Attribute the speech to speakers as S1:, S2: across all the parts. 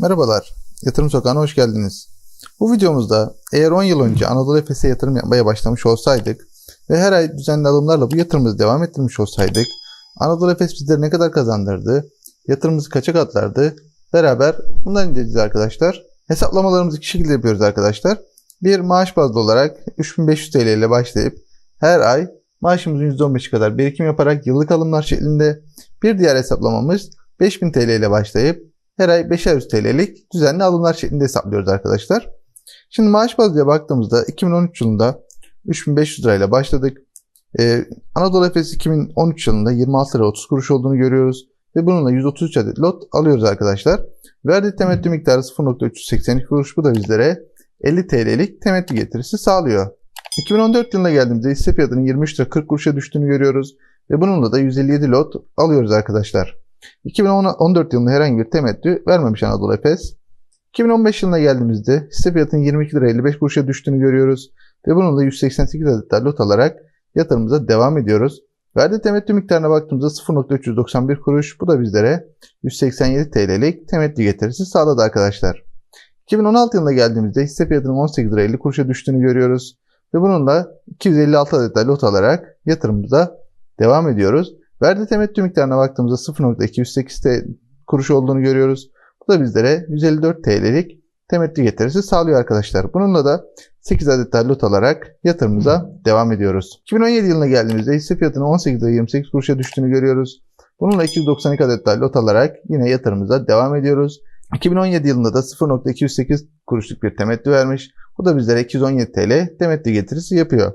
S1: Merhabalar, Yatırım Sokağı'na hoş geldiniz. Bu videomuzda eğer 10 yıl önce Anadolu Efes'e yatırım yapmaya başlamış olsaydık ve her ay düzenli alımlarla bu yatırımımızı devam ettirmiş olsaydık, Anadolu Efes bizlere ne kadar kazandırdı, yatırımımızı kaça katlardı, beraber bundan inceleyeceğiz arkadaşlar. Hesaplamalarımızı iki şekilde yapıyoruz arkadaşlar. Bir maaş bazlı olarak 3500 TL ile başlayıp her ay maaşımızın %15'i kadar birikim yaparak yıllık alımlar şeklinde bir diğer hesaplamamız 5000 TL ile başlayıp her ay 500 TL'lik düzenli alımlar şeklinde hesaplıyoruz arkadaşlar. Şimdi maaş bazlıya baktığımızda 2013 yılında 3500 lirayla başladık. Ee, Anadolu Efes 2013 yılında 26 lira 30 kuruş olduğunu görüyoruz. Ve bununla 133 adet lot alıyoruz arkadaşlar. Verdiği temettü miktarı 0.382 kuruş. Bu da bizlere 50 TL'lik temettü getirisi sağlıyor. 2014 yılına geldiğimizde hisse fiyatının 23 lira 40 kuruşa düştüğünü görüyoruz. Ve bununla da 157 lot alıyoruz arkadaşlar. 2014 yılında herhangi bir temettü vermemiş Anadolu Efes. 2015 yılına geldiğimizde hisse fiyatının 22 lira 55 kuruşa düştüğünü görüyoruz. Ve bununla 188 adet lot alarak yatırımımıza devam ediyoruz. Verdiği temettü miktarına baktığımızda 0.391 kuruş. Bu da bizlere 187 TL'lik temettü getirisi sağladı arkadaşlar. 2016 yılına geldiğimizde hisse fiyatının 18 lira 50 kuruşa düştüğünü görüyoruz. Ve bununla 256 adet lot alarak yatırımımıza devam ediyoruz. Verdi temettü miktarına baktığımızda 0.208 kuruş olduğunu görüyoruz. Bu da bizlere 154 TL'lik temettü getirisi sağlıyor arkadaşlar. Bununla da 8 adet lot alarak yatırımımıza devam ediyoruz. 2017 yılına geldiğimizde hisse fiyatının 18 lira 28 kuruşa düştüğünü görüyoruz. Bununla 292 adet lot alarak yine yatırımımıza devam ediyoruz. 2017 yılında da 0.208 kuruşluk bir temettü vermiş. Bu da bizlere 217 TL temettü getirisi yapıyor.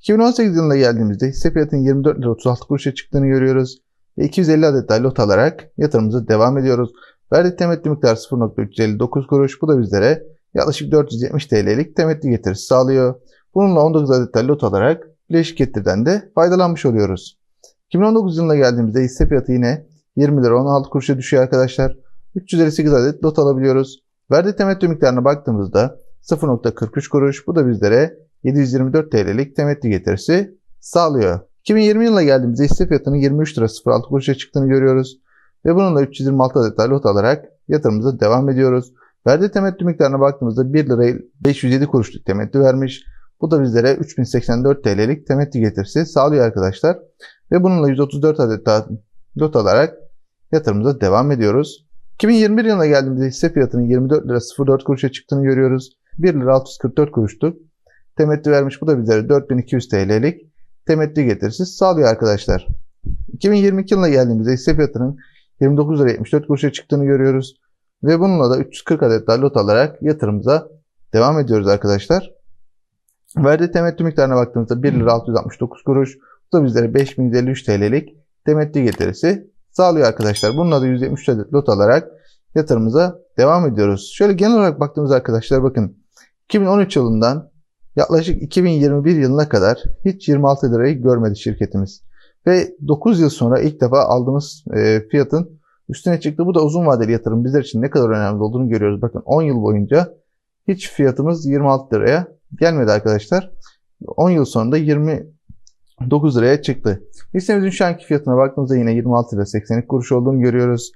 S1: 2018 yılına geldiğimizde hisse fiyatının 24 lira 36 kuruşa çıktığını görüyoruz. Ve 250 adet daha lot alarak yatırımımıza devam ediyoruz. Verdiği temettü miktarı 0.359 kuruş. Bu da bizlere yaklaşık 470 TL'lik temettü getirisi sağlıyor. Bununla 19 adet daha lot alarak bileşik getirden de faydalanmış oluyoruz. 2019 yılına geldiğimizde hisse fiyatı yine 20 lira 16 kuruşa düşüyor arkadaşlar. 358 adet lot alabiliyoruz. Verdiği temettü miktarına baktığımızda 0.43 kuruş. Bu da bizlere 724 TL'lik temettü getirisi sağlıyor. 2020 yılına geldiğimizde hisse fiyatının 23 lira 06 kuruşa çıktığını görüyoruz. Ve bununla 326 adet lot alarak yatırımımıza devam ediyoruz. Verdiği temettü miktarına baktığımızda 1 lira 507 kuruşluk temettü vermiş. Bu da bizlere 3084 TL'lik temettü getirisi sağlıyor arkadaşlar. Ve bununla 134 adet lot alarak yatırımımıza devam ediyoruz. 2021 yılına geldiğimizde hisse fiyatının 24 lira 04 kuruşa çıktığını görüyoruz. 1 lira 644 kuruşluk temettü vermiş. Bu da bizlere 4200 TL'lik temettü getirisi sağlıyor arkadaşlar. 2022 yılına geldiğimizde hisse fiyatının 29 lira 74 kuruşa çıktığını görüyoruz. Ve bununla da 340 adet daha lot alarak yatırımımıza devam ediyoruz arkadaşlar. Verdiği temettü miktarına baktığımızda 1 lira 669 kuruş. Bu da bizlere 5153 TL'lik temettü getirisi sağlıyor arkadaşlar. Bununla da 173 adet lot alarak yatırımımıza devam ediyoruz. Şöyle genel olarak baktığımızda arkadaşlar bakın 2013 yılından yaklaşık 2021 yılına kadar hiç 26 lirayı görmedi şirketimiz. Ve 9 yıl sonra ilk defa aldığımız e, fiyatın üstüne çıktı. Bu da uzun vadeli yatırım bizler için ne kadar önemli olduğunu görüyoruz. Bakın 10 yıl boyunca hiç fiyatımız 26 liraya gelmedi arkadaşlar. 10 yıl sonunda 29 liraya çıktı. Hissemizin şu anki fiyatına baktığımızda yine 26 lira 82 kuruş olduğunu görüyoruz.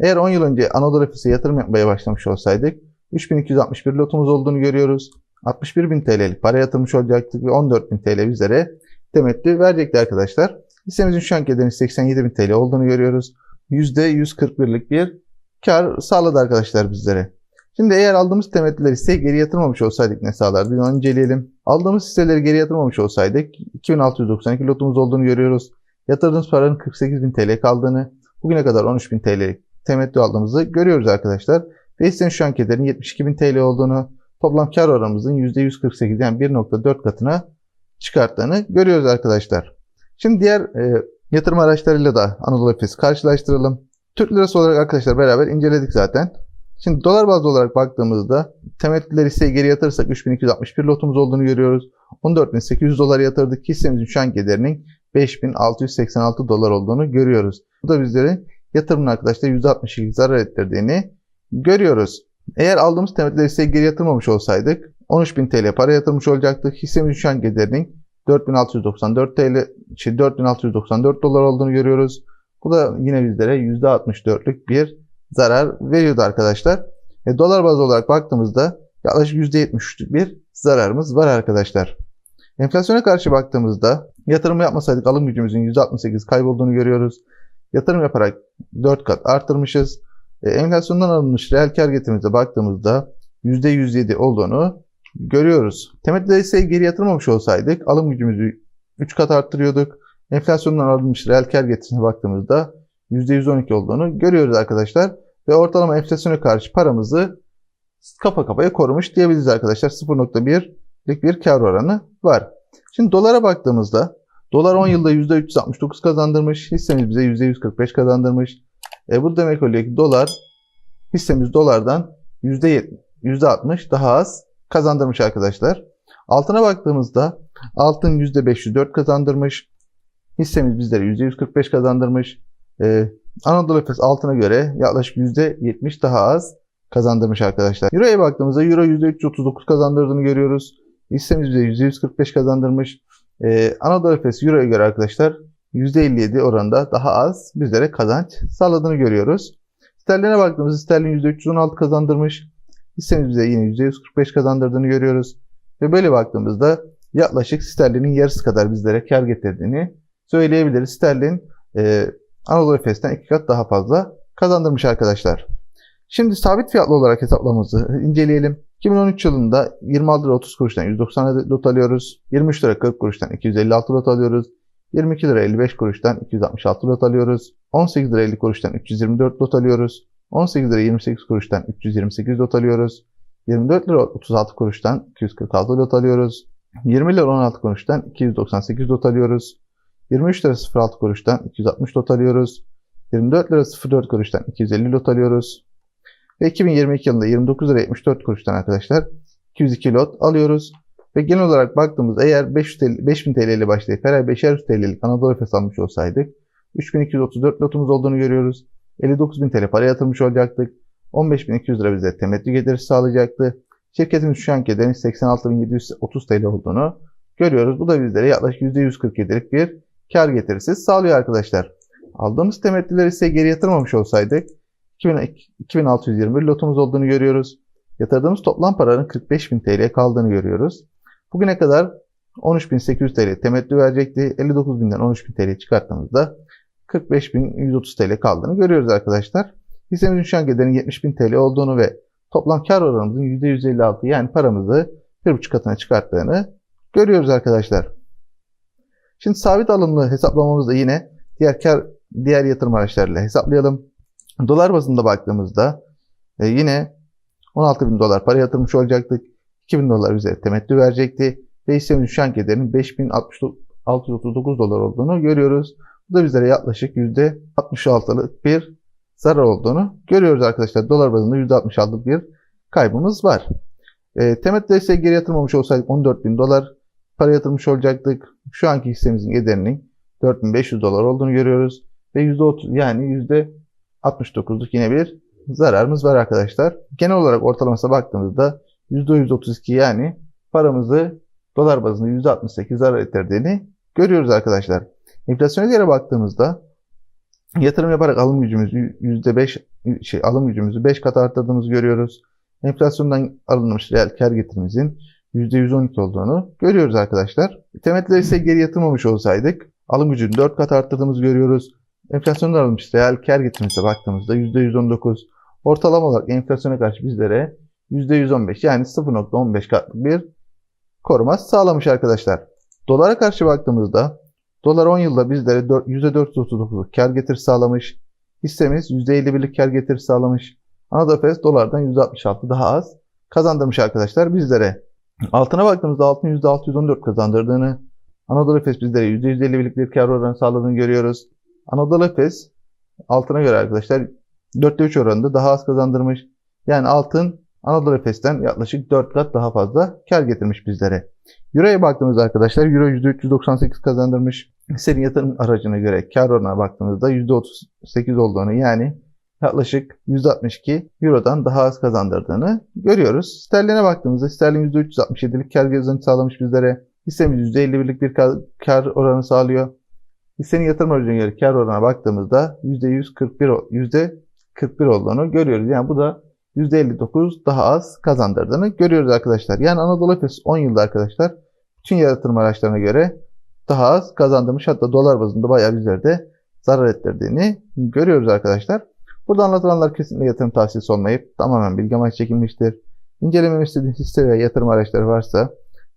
S1: Eğer 10 yıl önce Anadolu Efes'e yatırım yapmaya başlamış olsaydık 3261 lotumuz olduğunu görüyoruz. 61 bin TL'lik para yatırmış olacaktık ve 14 bin TL bizlere temettü verecekti arkadaşlar. Hissemizin şu anki ederi 87 bin TL olduğunu görüyoruz. %141'lik bir kar sağladı arkadaşlar bizlere. Şimdi eğer aldığımız temettüler ise geri yatırmamış olsaydık ne sağlardı? Bir inceleyelim. Aldığımız hisseleri geri yatırmamış olsaydık 2692 lotumuz olduğunu görüyoruz. Yatırdığımız paranın 48 bin TL kaldığını, bugüne kadar 13 bin TL'lik temettü aldığımızı görüyoruz arkadaşlar. Ve hissenin şu anki ederinin 72 bin TL olduğunu, toplam kar oranımızın %148 yani 1.4 katına çıkarttığını görüyoruz arkadaşlar. Şimdi diğer e, yatırım araçlarıyla da Anadolu Efes karşılaştıralım. Türk lirası olarak arkadaşlar beraber inceledik zaten. Şimdi dolar bazlı olarak baktığımızda temettüler hisseyi geri yatırırsak 3261 lotumuz olduğunu görüyoruz. 14800 dolar yatırdık. Hissemizin şu an ederinin 5686 dolar olduğunu görüyoruz. Bu da bizlere yatırımın arkadaşlar %62 zarar ettirdiğini görüyoruz. Eğer aldığımız temettüler hisseye geri yatırmamış olsaydık 13.000 TL para yatırmış olacaktık. Hissemizin şu an ederinin 4694 TL, şey 4694 dolar olduğunu görüyoruz. Bu da yine bizlere %64'lük bir zarar veriyordu arkadaşlar. E, dolar bazlı olarak baktığımızda yaklaşık %73'lük bir zararımız var arkadaşlar. Enflasyona karşı baktığımızda yatırım yapmasaydık alım gücümüzün %68 kaybolduğunu görüyoruz. Yatırım yaparak 4 kat artırmışız. E, enflasyondan alınmış reel kar getirimize baktığımızda %107 olduğunu görüyoruz. Temettüde ise geri yatırmamış olsaydık alım gücümüzü 3 kat arttırıyorduk. Enflasyondan alınmış reel kar getirisine baktığımızda %112 olduğunu görüyoruz arkadaşlar. Ve ortalama enflasyona karşı paramızı kafa kafaya korumuş diyebiliriz arkadaşlar. 0.1'lik bir kar oranı var. Şimdi dolara baktığımızda dolar 10 yılda %369 kazandırmış. Hissemiz bize %145 kazandırmış. E, bu demek oluyor ki dolar hissemiz dolardan %70, %60 daha az kazandırmış arkadaşlar. Altına baktığımızda altın %504 kazandırmış. Hissemiz bizlere %145 kazandırmış. Ee, Anadolu Efes altına göre yaklaşık %70 daha az kazandırmış arkadaşlar. Euro'ya baktığımızda Euro %339 kazandırdığını görüyoruz. Hissemiz bize %145 kazandırmış. Ee, Anadolu Efes Euro'ya göre arkadaşlar %57 oranında daha az bizlere kazanç sağladığını görüyoruz. Sterline baktığımızda sterlin %316 kazandırmış. Hissemiz bize yine %145 kazandırdığını görüyoruz. Ve böyle baktığımızda yaklaşık sterlinin yarısı kadar bizlere kar getirdiğini söyleyebiliriz. Sterlin e, Anadolu Efes'ten iki kat daha fazla kazandırmış arkadaşlar. Şimdi sabit fiyatlı olarak hesaplamamızı inceleyelim. 2013 yılında 26 lira 30 kuruştan 190 lot alıyoruz. 23 lira 40 kuruştan 256 lot alıyoruz. 22 lira 55 kuruştan 266 lot alıyoruz. 18 lira 50 kuruştan 324 lot alıyoruz. 18 lira 28 kuruştan 328 lot alıyoruz. 24 lira 36 kuruştan 246 lot alıyoruz. 20 lira 16 kuruştan 298 lot alıyoruz. 23 lira 06 kuruştan 260 lot alıyoruz. 24 lira 04 kuruştan 250 lot alıyoruz. Ve 2022 yılında 29 lira 74 kuruştan arkadaşlar 202 lot alıyoruz. Ve genel olarak baktığımızda eğer 500 TL, 5000 TL ile başlayıp her ay 500 TL'lik Anadolu Efes almış olsaydık 3234 lotumuz olduğunu görüyoruz. 59.000 TL para yatırmış olacaktık. 15.200 lira bize temettü getirisi sağlayacaktı. Şirketimiz şu anki ederinin 86.730 TL olduğunu görüyoruz. Bu da bizlere yaklaşık %147'lik bir kar getirisi sağlıyor arkadaşlar. Aldığımız temettüleri ise geri yatırmamış olsaydık 2621 lotumuz olduğunu görüyoruz. Yatırdığımız toplam paranın 45.000 TL kaldığını görüyoruz. Bugüne kadar 13.800 TL temettü verecekti. 59.000'den 13.000 TL çıkarttığımızda 45.130 TL kaldığını görüyoruz arkadaşlar. Hissemizin şu an gelirin 70.000 TL olduğunu ve toplam kar oranımızın %156 yani paramızı 1,5 katına çıkarttığını görüyoruz arkadaşlar. Şimdi sabit alımlı hesaplamamızda yine diğer kar diğer yatırım araçlarıyla hesaplayalım. Dolar bazında baktığımızda e, yine 16 bin dolar para yatırmış olacaktık. 2000 dolar bize temettü verecekti. Ve hissemizin şu anki ederinin 5639 dolar olduğunu görüyoruz. Bu da bizlere yaklaşık %66'lık bir zarar olduğunu görüyoruz arkadaşlar. Dolar bazında %66'lık bir kaybımız var. E, temettü ise geri yatırmamış olsaydık 14 bin dolar para yatırmış olacaktık. Şu anki hissemizin ederinin 4500 dolar olduğunu görüyoruz. Ve %30 yani %69'luk yine bir zararımız var arkadaşlar. Genel olarak ortalamasına baktığımızda %132 yani paramızı dolar bazında %68 zarar ettirdiğini görüyoruz arkadaşlar. Enflasyona göre baktığımızda yatırım yaparak alım gücümüzü %5 şey alım gücümüzü 5 kat arttırdığımızı görüyoruz. Enflasyondan alınmış reel kar getirimizin %112 olduğunu görüyoruz arkadaşlar. Temetleri ise geri yatırmamış olsaydık alım gücünü 4 kat arttırdığımızı görüyoruz. Enflasyondan alınmış reel kar getirimize baktığımızda %119 ortalama olarak enflasyona karşı bizlere %115 yani 0.15 katlık bir koruma sağlamış arkadaşlar. Dolara karşı baktığımızda dolar 10 yılda bizlere %439'luk kar getir sağlamış. Hissemiz %51'lik kar getir sağlamış. Anadolu dolardan %66 daha az kazandırmış arkadaşlar bizlere. Altına baktığımızda altın %614 kazandırdığını, Anadolu Efes bizlere %151'lik bir kar oranı sağladığını görüyoruz. Anadolu Efes altına göre arkadaşlar 4'te 3 oranında daha az kazandırmış. Yani altın Anadolu Efes'ten yaklaşık 4 kat daha fazla kar getirmiş bizlere. Euro'ya baktığımızda arkadaşlar Euro %398 kazandırmış. Senin yatırım aracına göre kar oranına baktığımızda %38 olduğunu yani yaklaşık 162 Euro'dan daha az kazandırdığını görüyoruz. Sterline baktığımızda sterlin %367'lik kar kazanç sağlamış bizlere. Hissemiz %51'lik bir kar oranı sağlıyor. Hissenin yatırım aracına göre kar oranına baktığımızda %141 %41 olduğunu görüyoruz. Yani bu da %59 daha az kazandırdığını görüyoruz arkadaşlar. Yani Anadolu Efes 10 yılda arkadaşlar bütün yatırım araçlarına göre daha az kazandırmış hatta dolar bazında bayağı bizlere de zarar ettirdiğini görüyoruz arkadaşlar. Burada anlatılanlar kesinlikle yatırım tavsiyesi olmayıp tamamen bilgi amaçlı çekilmiştir. İncelememi istediğiniz hisse veya yatırım araçları varsa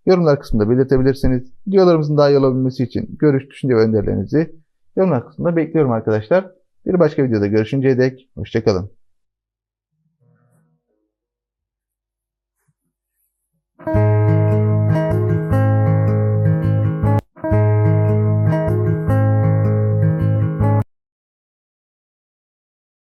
S1: yorumlar kısmında belirtebilirsiniz. Videolarımızın daha iyi olabilmesi için görüş, düşünce ve önerilerinizi yorumlar kısmında bekliyorum arkadaşlar. Bir başka videoda görüşünceye dek hoşçakalın.